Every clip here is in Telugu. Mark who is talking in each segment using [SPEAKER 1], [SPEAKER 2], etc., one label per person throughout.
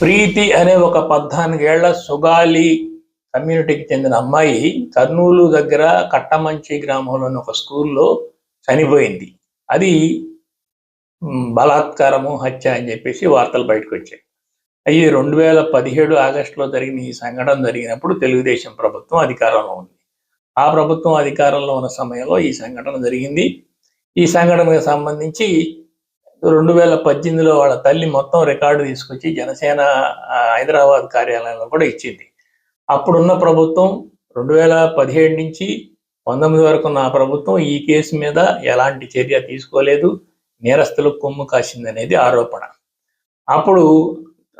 [SPEAKER 1] ప్రీతి అనే ఒక పద్నాలుగేళ్ళ సుగాలి కమ్యూనిటీకి చెందిన అమ్మాయి కర్నూలు దగ్గర కట్టమంచి గ్రామంలోని ఒక స్కూల్లో చనిపోయింది. అది బలాత్కారము హత్య అని చెప్పేసి వార్తలు బయటకు వచ్చాయి. అవి రెండు వేల పదిహేడు ఆగస్టులో జరిగిన ఈ సంఘటన జరిగినప్పుడు తెలుగుదేశం ప్రభుత్వం అధికారంలో ఉంది. ఆ ప్రభుత్వం అధికారంలో ఉన్న సమయంలో ఈ సంఘటన జరిగింది. ఈ సంఘటనకు సంబంధించి రెండు వేల పద్దెనిమిదిలో వాళ్ళ తల్లి మొత్తం రికార్డు తీసుకొచ్చి జనసేన హైదరాబాద్ కార్యాలయంలో కూడా ఇచ్చింది. అప్పుడున్న ప్రభుత్వం రెండు వేల పదిహేడు నుంచి పంతొమ్మిది వరకు ఉన్న ప్రభుత్వం ఈ కేసు మీద ఎలాంటి చర్య తీసుకోలేదు. నేరస్తులకు కొమ్ము కాసింది అనేది ఆరోపణ. అప్పుడు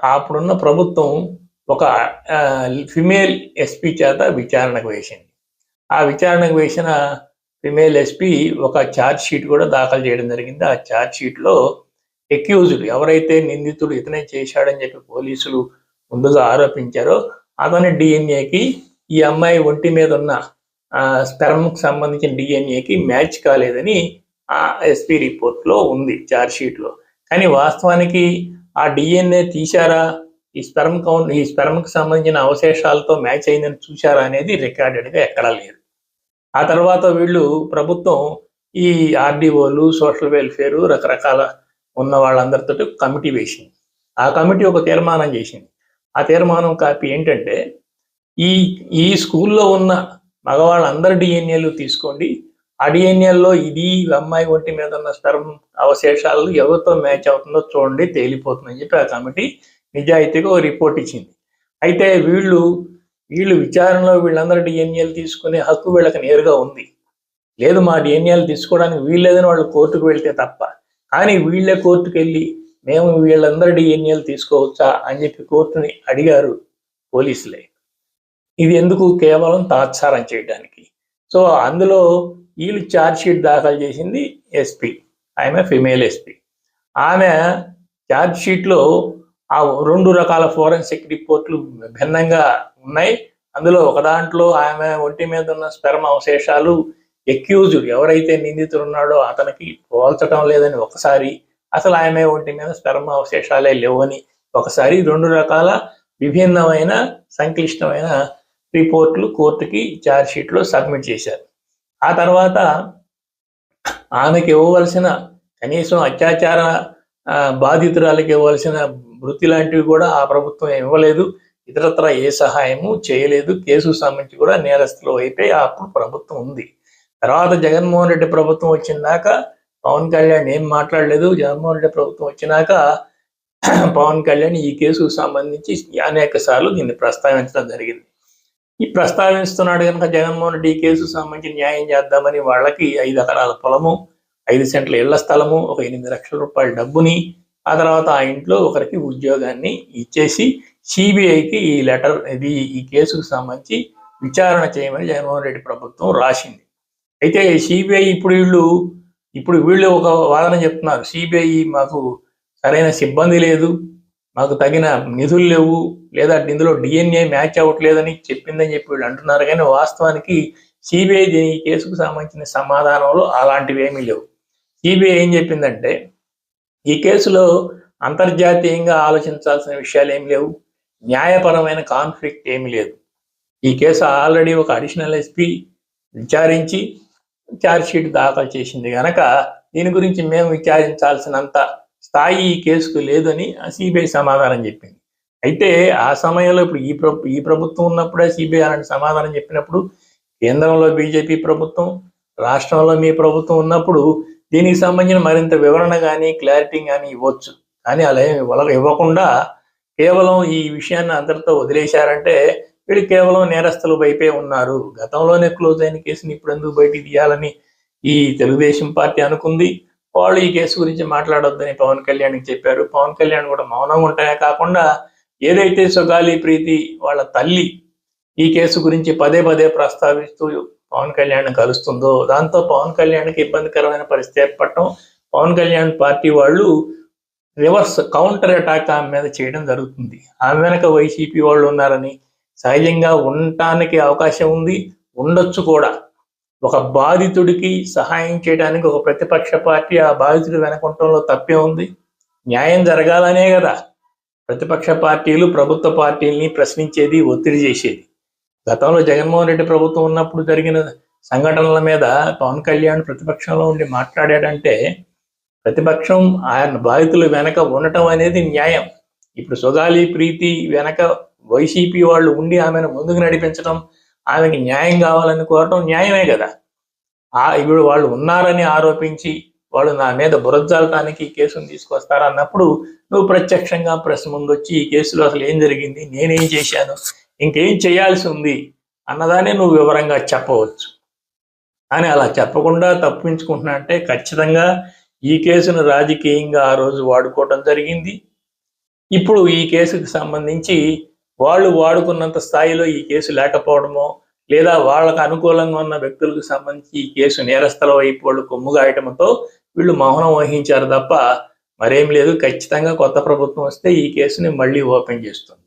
[SPEAKER 1] అప్పుడున్న ప్రభుత్వం ఒక ఫిమేల్ ఎస్పీ చేత విచారణకు వేసింది. ఆ విచారణకు వేసిన ఫిమేల్ ఎస్పీ ఒక ఛార్జ్ షీట్ కూడా దాఖలు చేయడం జరిగింది. ఆ ఛార్జ్ షీట్లో ఎక్యూజ్డ్ ఎవరైతే నిందితుడు ఇతనే చేశాడని చెప్పి పోలీసులు ముందుగా ఆరోపించారో అతని డిఎన్ఏకి ఈ అమ్మాయి ఒంటి మీద ఉన్న స్పెర్మ్కు సంబంధించిన డిఎన్ఏకి మ్యాచ్ కాలేదని ఆ ఎస్పీ రిపోర్ట్లో ఉంది ఛార్జ్ షీట్లో కానీ వాస్తవానికి ఆ డిఎన్ఏ తీశారా? ఈ స్పెర్మ్ కౌంట్ ఈ స్పెర్మ్కి సంబంధించిన అవశేషాలతో మ్యాచ్ అయిందని చూశారా అనేది రికార్డెడ్గా ఎక్కడా లేదు. ఆ తర్వాత వీళ్ళు ప్రభుత్వం ఈ ఆర్డీఓలు సోషల్ వెల్ఫేర్ రకరకాల ఉన్న వాళ్ళందరితో కమిటీ వేసింది. ఆ కమిటీ ఒక తీర్మానం చేసింది. ఆ తీర్మానం కాపీ ఏంటంటే ఈ ఈ స్కూల్లో ఉన్న మగవాళ్ళందరి డిఎన్ఏలు తీసుకోండి. ఆ డిఎన్ఏల్లో ఇది అమ్మాయి ఒంటి మీద ఉన్న స్టర్మ్ అవశేషాలు ఎవరితో మ్యాచ్ అవుతుందో చూడండి తేలిపోతుందని చెప్పి ఆ కమిటీ నిజాయితీగా ఒక రిపోర్ట్ ఇచ్చింది. అయితే వీళ్ళు వీళ్ళు విచారణలో వీళ్ళందరూ డిఎన్ఏలు తీసుకునే హక్కు వీళ్ళకి నేరుగా ఉంది. లేదు మా డిఎన్ఏలు తీసుకోవడానికి వీళ్ళేదని వాళ్ళు కోర్టుకు వెళ్తే తప్ప. కానీ వీళ్ళే కోర్టుకు వెళ్ళి మేము వీళ్ళందరూ డిఎన్ఏలు తీసుకోవచ్చా అని చెప్పి కోర్టుని అడిగారు పోలీసులే. ఇది ఎందుకు కేవలం తాత్సారం చేయడానికి? సో అందులో వీళ్ళు ఛార్జ్ షీట్ దాఖలు చేసింది ఎస్పీ ఆమె ఫిమేల్ ఎస్పీ ఆమె ఛార్జ్ షీట్లో ఆ రెండు రకాల ఫోరెన్సిక్ రిపోర్ట్లు భిన్నంగా ఉన్నాయి. అందులో ఒక దాంట్లో ఆమె ఒంటి మీద ఉన్న స్పెర్మ అవశేషాలు ఎక్యూజ్డ్ ఎవరైతే నిందితుడు ఉన్నాడో అతనికి పోల్చటం లేదని ఒకసారి అసలు ఆమె ఒంటి మీద స్పెర్మ అవశేషాలే లేవని ఒకసారి రెండు రకాల విభిన్నమైన సంక్లిష్టమైన రిపోర్ట్లు కోర్టుకి ఛార్జ్ షీట్లో సబ్మిట్ చేశారు. ఆ తర్వాత ఆమెకి ఇవ్వవలసిన కనీసం అత్యాచార బాధితురాలకి ఇవ్వవలసిన మృతి లాంటివి కూడా ఆ ప్రభుత్వం ఇవ్వలేదు ఇతరత్ర ఏ సహాయము చేయలేదు. కేసు సంబంధించి కూడా నేరస్తులు అయిపోయి అప్పుడు ప్రభుత్వం ఉంది. తర్వాత జగన్మోహన్ రెడ్డి ప్రభుత్వం వచ్చిందాక పవన్ కళ్యాణ్ ఏం మాట్లాడలేదు. జగన్మోహన్ రెడ్డి ప్రభుత్వం వచ్చినాక పవన్ కళ్యాణ్ ఈ కేసుకు సంబంధించి అనేక సార్లు దీన్ని ప్రస్తావించడం జరిగింది. ఈ ప్రస్తావిస్తున్నాడు కనుక జగన్మోహన్ రెడ్డి ఈ కేసుకు సంబంధించి న్యాయం చేద్దామని వాళ్ళకి ఐదు ఎకరాల పొలము ఐదు సెంట్ల ఇళ్ళ స్థలము ఒక ఎనిమిది లక్షల రూపాయల డబ్బుని ఆ తర్వాత ఆ ఇంట్లో ఒకరికి ఉద్యోగాన్ని ఇచ్చేసి సిబిఐకి ఈ లెటర్ ఇది ఈ కేసుకు సంబంధించి విచారణ చేయమని జగన్మోహన్ రెడ్డి ప్రభుత్వం రాసింది. అయితే సిబిఐ ఇప్పుడు వీళ్ళు ఇప్పుడు వీళ్ళు ఒక వాదన చెప్తున్నారు. సిబిఐ మాకు సరైన సిబ్బంది లేదు మాకు తగిన నిధులు లేవు లేదా ఇందులో డిఎన్ఏ మ్యాచ్ అవ్వట్లేదని చెప్పిందని చెప్పి వీళ్ళు అంటున్నారు. కానీ వాస్తవానికి సిబిఐ ఈ కేసుకు సంబంధించిన సమాధానంలో అలాంటివి ఏమీ లేవు. సిబిఐ ఏం చెప్పిందంటే ఈ కేసులో అంతర్జాతీయంగా ఆలోచించాల్సిన విషయాలు ఏమి లేవు. న్యాయపరమైన కాన్ఫ్లిక్ట్ ఏమీ లేదు. ఈ కేసు ఆల్రెడీ ఒక అడిషనల్ ఎస్పీ విచారించి ఛార్జ్ షీట్ దాఖలు చేసింది కనుక దీని గురించి మేము విచారించాల్సినంత స్థాయి ఈ కేసుకు లేదని సిబిఐ సమాధానం చెప్పింది. అయితే ఆ సమయంలో ఇప్పుడు ఈ ప్ర ఈ ప్రభుత్వం ఉన్నప్పుడే సిబిఐ అలాంటి సమాధానం చెప్పినప్పుడు కేంద్రంలో బీజేపీ ప్రభుత్వం రాష్ట్రంలో మీ ప్రభుత్వం ఉన్నప్పుడు దీనికి సంబంధించిన మరింత వివరణ కానీ క్లారిటీ కానీ ఇవ్వచ్చు. కానీ అలా ఏమి ఇవ్వకుండా కేవలం ఈ విషయాన్ని అందరితో వదిలేశారంటే వీళ్ళు కేవలం నేరస్తులు వైపే ఉన్నారు. గతంలోనే క్లోజ్ అయిన కేసుని ఇప్పుడు ఎందుకు బయటికి తీయాలని ఈ తెలుగుదేశం పార్టీ అనుకుంది. వాళ్ళు ఈ కేసు గురించి మాట్లాడొద్దని పవన్ కళ్యాణ్కి చెప్పారు. పవన్ కళ్యాణ్ కూడా మౌనంగా ఉంటాయే కాకుండా ఏదైతే సుగాలి ప్రీతి వాళ్ళ తల్లి ఈ కేసు గురించి పదే పదే ప్రస్తావిస్తూ పవన్ కళ్యాణ్ కలుస్తుందో దాంతో పవన్ కళ్యాణ్కి ఇబ్బందికరమైన పరిస్థితి ఏర్పడటం పవన్ కళ్యాణ్ పార్టీ వాళ్ళు రివర్స్ కౌంటర్ అటాక్ ఆమె మీద చేయడం జరుగుతుంది. ఆమె వెనక వైసీపీ వాళ్ళు ఉన్నారని సహజంగా ఉండటానికి అవకాశం ఉంది ఉండొచ్చు కూడా. ఒక బాధితుడికి సహాయం చేయడానికి ఒక ప్రతిపక్ష పార్టీ ఆ బాధితుడి వెనకుంటంలో తప్పే ఉంది. న్యాయం జరగాలనే కదా. ప్రతిపక్ష పార్టీలు ప్రభుత్వ పార్టీల్ని ప్రశ్నించేది ఒత్తిడి చేసేది. గతంలో జగన్మోహన్ రెడ్డి ప్రభుత్వం ఉన్నప్పుడు జరిగిన సంఘటనల మీద పవన్ కళ్యాణ్ ప్రతిపక్షంలో ఉండి మాట్లాడాడంటే ప్రతిపక్షం ఆయన బాధితులు వెనక ఉండటం అనేది న్యాయం. ఇప్పుడు సుగాలి ప్రీతి వెనక వైసీపీ వాళ్ళు ఉండి ఆమెను ముందుకు నడిపించడం ఆమెకి న్యాయం కావాలని కోరటం న్యాయమే కదా. ఆ ఇప్పుడు వాళ్ళు ఉన్నారని ఆరోపించి వాళ్ళు నా మీద బురద్జాలటానికి ఈ కేసును తీసుకొస్తారు అన్నప్పుడు నువ్వు ప్రత్యక్షంగా ప్రెస్ ముందు వచ్చి ఈ కేసులో అసలు ఏం జరిగింది? నేనేం చేశాను? ఇంకేం చేయాల్సి ఉంది అన్నదాన్ని నువ్వు వివరంగా చెప్పవచ్చు. అని అలా చెప్పకుండా తప్పించుకుంటున్నా అంటే ఖచ్చితంగా ఈ కేసును రాజకీయంగా ఆ రోజు వాడుకోవటం జరిగింది. ఇప్పుడు ఈ కేసుకు సంబంధించి వాళ్ళు వాడుకున్నంత స్థాయిలో ఈ కేసు లేకపోవడమో లేదా వాళ్ళకు అనుకూలంగా ఉన్న వ్యక్తులకు సంబంధించి ఈ కేసు నేరస్థల వైపు వాళ్ళు కొమ్ముగాయటంతో వీళ్ళు మౌనం వహించారు తప్ప మరేం లేదు. ఖచ్చితంగా కొత్త ప్రభుత్వం వస్తే ఈ కేసుని మళ్ళీ ఓపెన్ చేస్తుంది.